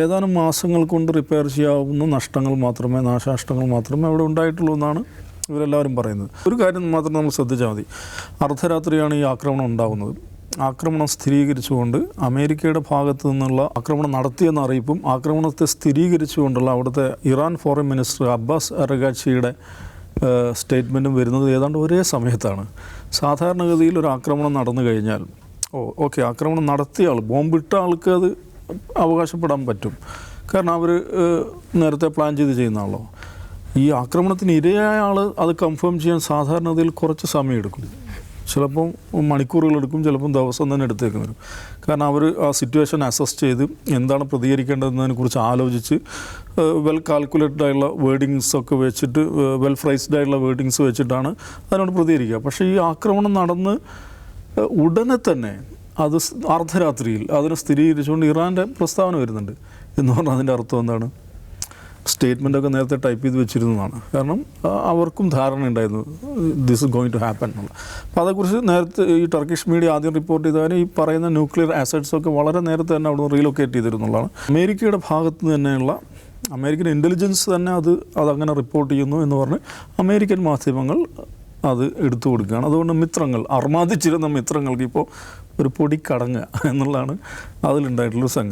ഏതാനും മാസങ്ങൾ കൊണ്ട് റിപ്പയർ ചെയ്യാവുന്ന നഷ്ടങ്ങൾ മാത്രമേ നാശനഷ്ടങ്ങൾ മാത്രമേ അവിടെ ഉണ്ടായിട്ടുള്ളൂ എന്നാണ് ഇവരെല്ലാവരും പറയുന്നത്. ഒരു കാര്യം മാത്രം നമ്മൾ ശ്രദ്ധിച്ചാൽ മതി. അർദ്ധരാത്രിയാണ് ഈ ആക്രമണം ഉണ്ടാകുന്നത് ആക്രമണം സ്ഥിരീകരിച്ചുകൊണ്ട് അമേരിക്കയുടെ ഭാഗത്തു നിന്നുള്ള ആക്രമണം നടത്തിയെന്ന അറിയിപ്പും ആക്രമണത്തെ സ്ഥിരീകരിച്ചുകൊണ്ടുള്ള അവിടുത്തെ ഇറാൻ ഫോറിൻ മിനിസ്റ്റർ അബ്ബാസ് അറഗാച്ചിയുടെ സ്റ്റേറ്റ്മെന്റും വരുന്നത് ഏതാണ്ട് ഒരേ സമയത്താണ്. സാധാരണഗതിയിൽ ഒരു ആക്രമണം നടന്നു കഴിഞ്ഞാൽ ഓ ഓക്കെ ആക്രമണം നടത്തിയ ആൾ ബോംബിട്ട ആൾക്ക് അത് അവകാശപ്പെടാൻ പറ്റും. കാരണം അവർ നേരത്തെ പ്ലാൻ ചെയ്ത് ചെയ്യുന്നതാണല്ലോ ഈ ആക്രമണത്തിന് ഇരയായ ആൾ അത് കൺഫേം ചെയ്യാൻ സാധാരണതയിൽ കുറച്ച് സമയം എടുക്കും ചിലപ്പം മണിക്കൂറുകളെടുക്കും ചിലപ്പം ദിവസം തന്നെ എടുത്തേക്ക് വരും. കാരണം അവർ ആ സിറ്റുവേഷൻ അസസ് ചെയ്ത് എന്താണ് പ്രതികരിക്കേണ്ടതെന്നതിനെ കുറിച്ച് ആലോചിച്ച് വെൽ കാൽക്കുലേറ്റഡ് ആയുള്ള വേർഡിങ്സ് ഒക്കെ വെച്ചിട്ട് വെൽ ഫ്രൈസ്ഡ് ആയിട്ടുള്ള വേർഡിങ്സ് വെച്ചിട്ടാണ് അതിനോട് പ്രതികരിക്കുക. പക്ഷേ ഈ ആക്രമണം നടന്ന് ഉടനെ തന്നെ അത് അർദ്ധരാത്രിയിൽ അതിനെ സ്ഥിരീകരിച്ചുകൊണ്ട് ഇറാന്റെ പ്രസ്താവന വരുന്നുണ്ട് എന്ന് പറഞ്ഞാൽ അതിന്റെ അർത്ഥം എന്താണ്? സ്റ്റേറ്റ്മെന്റ് ഒക്കെ നേരത്തെ ടൈപ്പ് ചെയ്ത് വെച്ചിരുന്നതാണ്. കാരണം അവർക്കും ധാരണ ഉണ്ടായിരുന്നു this is going to happen എന്നുള്ള. അപ്പോൾ അതേക്കുറിച്ച് നേരത്തെ ഈ ടർക്കിഷ് മീഡിയ ആദ്യം റിപ്പോർട്ട് ചെയ്തതിന് ഈ പറയുന്ന ന്യൂക്ലിയർ ആസറ്റ്സ് ഒക്കെ വളരെ നേരത്തെ തന്നെ അവിടെ റീലൊക്കേറ്റ് ചെയ്തിരുന്നുള്ളതാണ് അമേരിക്കയുടെ ഭാഗത്ത് തന്നെയുള്ള അമേരിക്കൻ ഇന്റലിജൻസ് തന്നെ അത് അതങ്ങനെ റിപ്പോർട്ട് ചെയ്യുന്നു എന്ന് പറഞ്ഞ് അമേരിക്കൻ മാധ്യമങ്ങൾ അത് എടുത്തു കൊടുക്കുകയാണ്. അതുകൊണ്ട് മിത്രങ്ങൾ അർമാദിച്ചിരുന്ന മിത്രങ്ങൾക്ക് ഇപ്പോൾ ഒരു പൊടി കടങ്ങുക എന്നുള്ളതാണ് അതിലുണ്ടായിട്ടുള്ളൊരു സംഗതി.